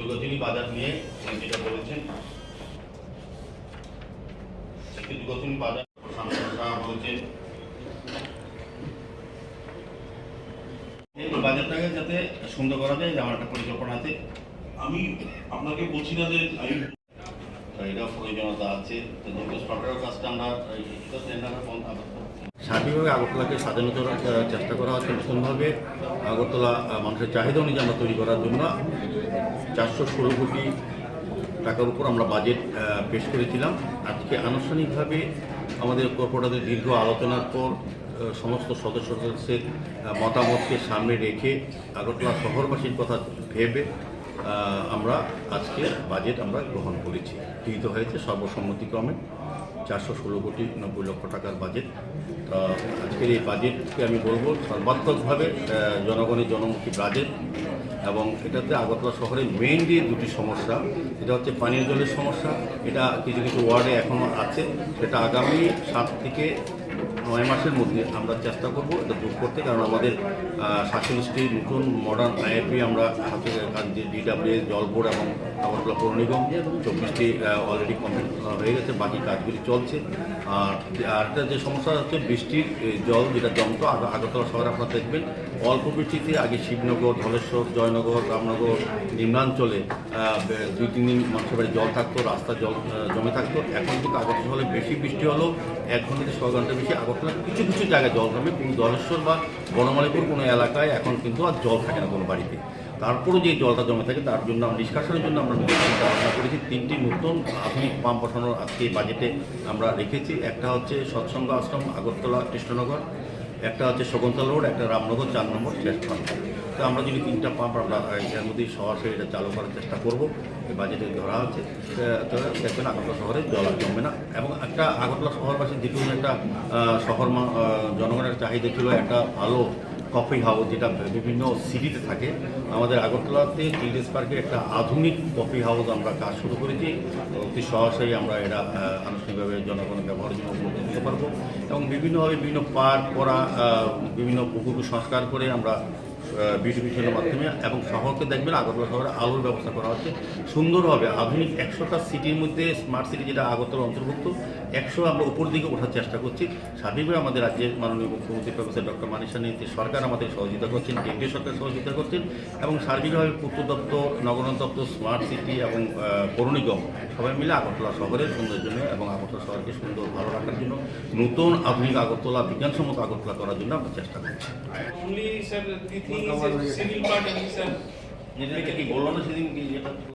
দুর্গতিনী বাজার নিয়ে যেটা বলেছেন দুর্গতিনী বাজার বলেছেন। বাজারটাকে যাতে সুন্দর করা যায় আমার একটা পরিকল্পনা আছে। আমি আপনাকে বলছি না যে আমি তো এটাও প্রয়োজনীয়তা আছে। সরকারের কাজটা আমরা এটা বন্ধ সার্বিকভাবে আগরতলাকে করার চেষ্টা করা হচ্ছে নতুনভাবে। আগরতলা মানুষের চাহিদা অনুযায়ী আমরা তৈরি করার জন্য চারশো ষোলো কোটি টাকার উপর আমরা বাজেট পেশ করেছিলাম। আজকে আনুষ্ঠানিকভাবে আমাদের কর্পোরেটরদের দীর্ঘ আলোচনার পর সমস্ত সদস্য সদস্যের মতামতকে সামনে রেখে আগরতলা শহরবাসীর কথা ভেবে আমরা আজকে বাজেট আমরা গ্রহণ করেছি। গৃহীত হয়েছে সর্বসম্মতিক্রমে। চারশো ষোলো কোটি নব্বই লক্ষ টাকার বাজেট তা আজকের এই বাজেটকে আমি বলব সর্বাত্মকভাবে জনগণের জনমুখী বাজেট এবং এটাতে আগরতলা শহরে মেইনলি দুটি সমস্যা এটা হচ্ছে পানীয় জলের সমস্যা। এটা কিছু কিছু ওয়ার্ডে এখনও আছে। সেটা আগামী সাত থেকে নয় মাসের মধ্যে আমরা চেষ্টা করব এটা দূর করতে, কারণ আমাদের সাতচল্লিশটি নতুন মডার্ন আইআইপি আমরা হাতে ডিডাব্লিউএস জল বোর্ড এবং আগরতলা পৌর নিগম, চব্বিশটি অলরেডি কমপ্লিট হয়ে গেছে, বাকি কাজগুলি চলছে। আর আরেকটা যে সমস্যা হচ্ছে বৃষ্টির জল যেটা আগ- আগরতলা শহরে আপনারা দেখবেন, অল্প বৃষ্টিতে আগে শিবনগর, ধলেশ্বর, জয়নগর, রামনগর, নিম্নাঞ্চলে দুই, তিন দিন মানুষের বাড়ি জল থাকতো রাস্তা জল জমে থাকতো। এখন কিন্তু আগরতলা হলে বেশি বৃষ্টি হলো। এক ঘণ্টা থেকে ছয় ঘণ্টা বেশি আগরতলা। কিছু কিছু জায়গায় জল জমে কিন্তু ধলেশ্বর বা বনমালীপুর কোনো এলাকায় এখন কিন্তু আর জল থাকে না কোনো বাড়িতে। তারপরে যে জলটা জমে থাকে, তার জন্য আমরা নিষ্কাশনের জন্য আমরা চিন্তা ভাবনা করেছি। তিনটি নতুন আধুনিক পাম্প বসানোর আজকে বাজেটে আমরা রেখেছি। একটা হচ্ছে সৎসঙ্গ আশ্রম, আগরতলা কৃষ্ণনগর। একটা হচ্ছে শকুন্তলা রোড, একটা রামনগর, চার নম্বর পাম্প তো আমরা যদি তিনটা পাম্প আমরা এর মধ্যেই সরাসরি এটা চালু করার চেষ্টা করব বাজেটে ধরা তো দেখবেন আগরতলা শহরে জল আর জমবে না। এবং একটা আগরতলা শহরবাসী যেটুকু একটা শহর জনগণের চাহিদা ছিল একটা ভালো কফি হাউস, যেটা বিভিন্ন সিটিতে থাকে। আমাদের আগরতলাতে চিলড্রেন্স পার্কে একটা আধুনিক কফি হাউস আমরা কাজ শুরু করেছি। অতি সহসাই আমরা এটা আনুষ্ঠানিকভাবে জনগণের ব্যবহারের জন্য দিতে পারব এবং বিভিন্নভাবে বিভিন্ন পার্ক করা বিভিন্ন পুকুর সংস্কার করে আমরা বিউটিফিকেশনের মাধ্যমে এবং শহরকে দেখবেন আগরতলা শহরে আলোর ব্যবস্থা করা হচ্ছে। সুন্দরভাবে আধুনিক একশোটা সিটির মধ্যে স্মার্ট সিটি যেটা আগরতলা অন্তর্ভুক্ত, একশো আমরা উপর দিকে ওঠার চেষ্টা করছি। সার্বিকভাবে আমাদের রাজ্যের মাননীয় মুখ্যমন্ত্রী প্রফেসর ডক্টর মানিসা নীতি সরকার আমাদের সহযোগিতা করছেন, কেন্দ্রীয় সরকার সহযোগিতা করছেন এবং সার্বিকভাবে পূর্ত দপ্তর নগরায়ণ দপ্তর স্মার্ট সিটি এবং পৌর নিগম সবাই মিলে আগরতলা শহরের সৌন্দর্য জন্য এবং আগরতলা শহরকে সুন্দর ভালো রাখার জন্য, নতুন আধুনিক আগরতলা, বিজ্ঞানসম্মত আগরতলা করার জন্য আমরা চেষ্টা করছি। সিভিল পার্ট স্যার যেটা কি বললো না সেদিন